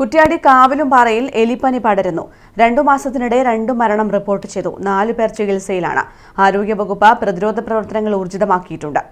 കുറ്റ്യാടി കാവിലും പാറയിൽ എലിപ്പനി പടരുന്നു. രണ്ടു മാസത്തിനിടെ രണ്ടു മരണം റിപ്പോർട്ട് ചെയ്തു. നാലു പേർ ചികിത്സയിലാണ്. ആരോഗ്യവകുപ്പ് പ്രതിരോധ പ്രവർത്തനങ്ങൾ ഊർജിതമാക്കിയിട്ടുണ്ട്.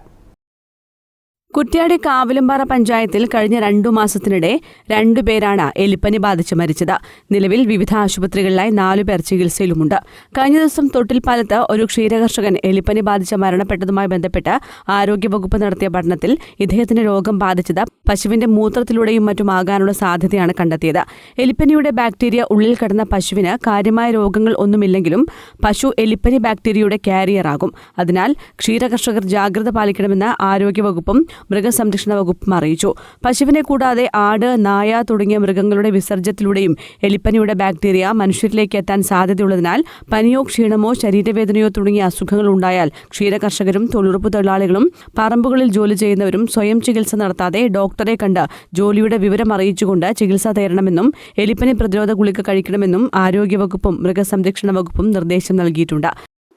കുറ്റ്യാടി കാവിലുംപാറ പഞ്ചായത്തിൽ കഴിഞ്ഞ രണ്ടു മാസത്തിനിടെ രണ്ടുപേരാണ് എലിപ്പനി ബാധിച്ച് മരിച്ചത്. നിലവിൽ വിവിധ ആശുപത്രികളിലായി നാലുപേർ ചികിത്സയിലുമുണ്ട്. കഴിഞ്ഞ ദിവസം തൊട്ടിൽപ്പാലത്ത് ഒരു ക്ഷീരകർഷകൻ എലിപ്പനി ബാധിച്ച് മരണപ്പെട്ടതുമായി ബന്ധപ്പെട്ട് ആരോഗ്യവകുപ്പ് നടത്തിയ പഠനത്തിൽ ഇദ്ദേഹത്തിന് രോഗം ബാധിച്ചത് പശുവിന്റെ മൂത്രത്തിലൂടെയും മറ്റുമാകാനുള്ള സാധ്യതയാണ് കണ്ടെത്തിയത്. എലിപ്പനിയുടെ ബാക്ടീരിയ ഉള്ളിൽ കടന്ന പശുവിന് കാര്യമായ രോഗങ്ങൾ ഒന്നുമില്ലെങ്കിലും പശു എലിപ്പനി ബാക്ടീരിയയുടെ കാരിയറാകും. അതിനാൽ ക്ഷീരകർഷകർ ജാഗ്രത പാലിക്കണമെന്ന് ആരോഗ്യവകുപ്പും മൃഗസംരക്ഷണ വകുപ്പും അറിയിച്ചു. പശുവിനെ കൂടാതെ ആട് നായ തുടങ്ങിയ മൃഗങ്ങളുടെ വിസർജ്യത്തിലൂടെയും എലിപ്പനിയുടെ ബാക്ടീരിയ മനുഷ്യരിലേക്ക് എത്താൻ സാധ്യതയുള്ളതിനാൽ പനിയോ ക്ഷീണമോ ശരീരവേദനയോ തുടങ്ങിയ അസുഖങ്ങൾ ഉണ്ടായാൽ ക്ഷീരകർഷകരും തൊഴിലുറപ്പ് തൊഴിലാളികളും പറമ്പുകളിൽ ജോലി ചെയ്യുന്നവരും സ്വയം ചികിത്സ നടത്താതെ ഡോക്ടറെ കണ്ട് ജോലിയുടെ വിവരം അറിയിച്ചുകൊണ്ട് ചികിത്സ തേടണമെന്നും എലിപ്പനി പ്രതിരോധ ഗുളിക കഴിക്കണമെന്നും ആരോഗ്യവകുപ്പും മൃഗസംരക്ഷണ വകുപ്പും നിർദ്ദേശം നൽകിയിട്ടുണ്ട്.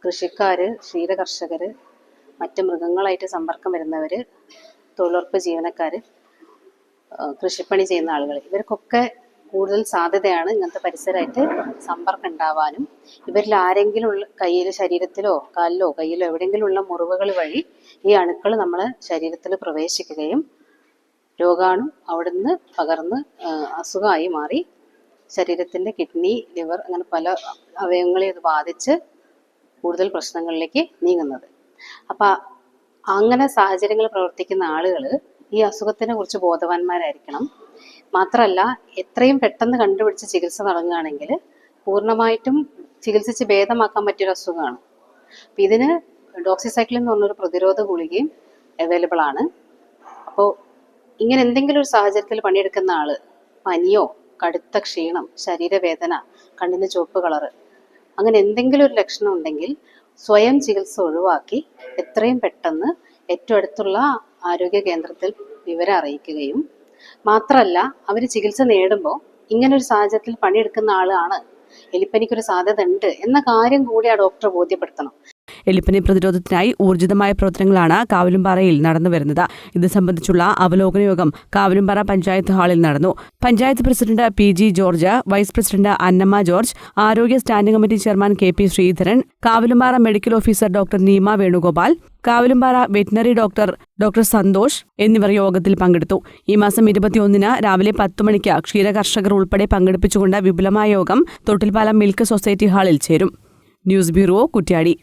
കൃഷിക്കാര് ക്ഷീരകർഷകർ മറ്റ് മൃഗങ്ങളായിട്ട് സമ്പർക്കം വരുന്നവർ തൊഴിലുറപ്പ് ജീവനക്കാർ കൃഷിപ്പണി ചെയ്യുന്ന ആളുകൾ ഇവർക്കൊക്കെ കൂടുതൽ സാധ്യതയാണ് ഇങ്ങനത്തെ പരിസരമായിട്ട് സമ്പർക്കം ഉണ്ടാവാനും. ഇവരിൽ ആരെങ്കിലും ഉള്ള കയ്യിൽ ശരീരത്തിലോ കാലിലോ കയ്യിലോ എവിടെയെങ്കിലും ഉള്ള മുറിവുകൾ വഴി ഈ അണുക്കൾ നമ്മളെ ശരീരത്തിൽ പ്രവേശിക്കുകയും രോഗാണു അവിടുന്ന് പകർന്ന് അസുഖമായി മാറി ശരീരത്തിന്റെ കിഡ്നി ലിവർ അങ്ങനെ പല അവയവങ്ങളെ അത് ബാധിച്ച് കൂടുതൽ പ്രശ്നങ്ങളിലേക്ക് നീങ്ങുന്നത്. അപ്പം അങ്ങനെ സാഹചര്യങ്ങൾ പ്രവർത്തിക്കുന്ന ആളുകൾ ഈ അസുഖത്തിനെ കുറിച്ച് ബോധവാന്മാരായിരിക്കണം. മാത്രമല്ല എത്രയും പെട്ടെന്ന് കണ്ടുപിടിച്ച് ചികിത്സ തുടങ്ങുകയാണെങ്കിൽ പൂർണമായിട്ടും ചികിത്സിച്ച് ഭേദമാക്കാൻ പറ്റിയൊരു അസുഖമാണ്. അപ്പം ഇതിന് ഡോക്സിസൈക്ലിൻ എന്ന് പറഞ്ഞൊരു പ്രതിരോധ ഗുളികയും അവൈലബിൾ ആണ്. അപ്പോൾ ഇങ്ങനെ എന്തെങ്കിലും ഒരു സാഹചര്യത്തിൽ പണിയെടുക്കുന്ന ആൾ പനിയോ കടുത്ത ക്ഷീണം ശരീരവേദന കണ്ണിന് ചുവപ്പ് കളറ് അങ്ങനെ എന്തെങ്കിലും ഒരു ലക്ഷണം ഉണ്ടെങ്കിൽ സ്വയം ചികിത്സ ഒഴിവാക്കി എത്രയും പെട്ടെന്ന് ഏറ്റവും അടുത്തുള്ള ആരോഗ്യ കേന്ദ്രത്തിൽ വിവരം അറിയിക്കുകയും മാത്രമല്ല അവർ ചികിത്സ നേടുമ്പോൾ ഇങ്ങനൊരു സാഹചര്യത്തിൽ പണിയെടുക്കുന്ന ആളാണ്. എലിപ്പനിക്കൊരു സാധ്യത ഉണ്ട് എന്ന കാര്യം കൂടി ആ ഡോക്ടറെ ബോധ്യപ്പെടുത്തണം. എലിപ്പനി പ്രതിരോധത്തിനായി ഊർജിതമായ പ്രവർത്തനങ്ങളാണ് കാവിലുംപാറയിൽ നടന്നുവരുന്നത് ഇത് സംബന്ധിച്ചുള്ള അവലോകന യോഗം കാവിലുംപാറ പഞ്ചായത്ത് ഹാളിൽ നടന്നു. Panchayat president P G George vice president Annamma George ആരോഗ്യ standing committee chairman K P Sreedharan Kavilumpara medical officer doctor Neema Venugopal Kavilumpara veterinary doctor doctor Santhosh എന്നിവർ യോഗത്തിൽ പങ്കെടുത്തു. ഈ മാസം ഇരുപത്തിയൊന്നിന് രാവിലെ പത്ത് മണിക്ക് ക്ഷീരകർഷകർ ഉൾപ്പെടെ പങ്കെടുപ്പിച്ചുകൊണ്ട് വിപുലമായ യോഗം തൊട്ടിൽപ്പാലം മിൽക്ക് സൊസൈറ്റി ഹാളിൽ ചേരും. News bureau Kuttiadi.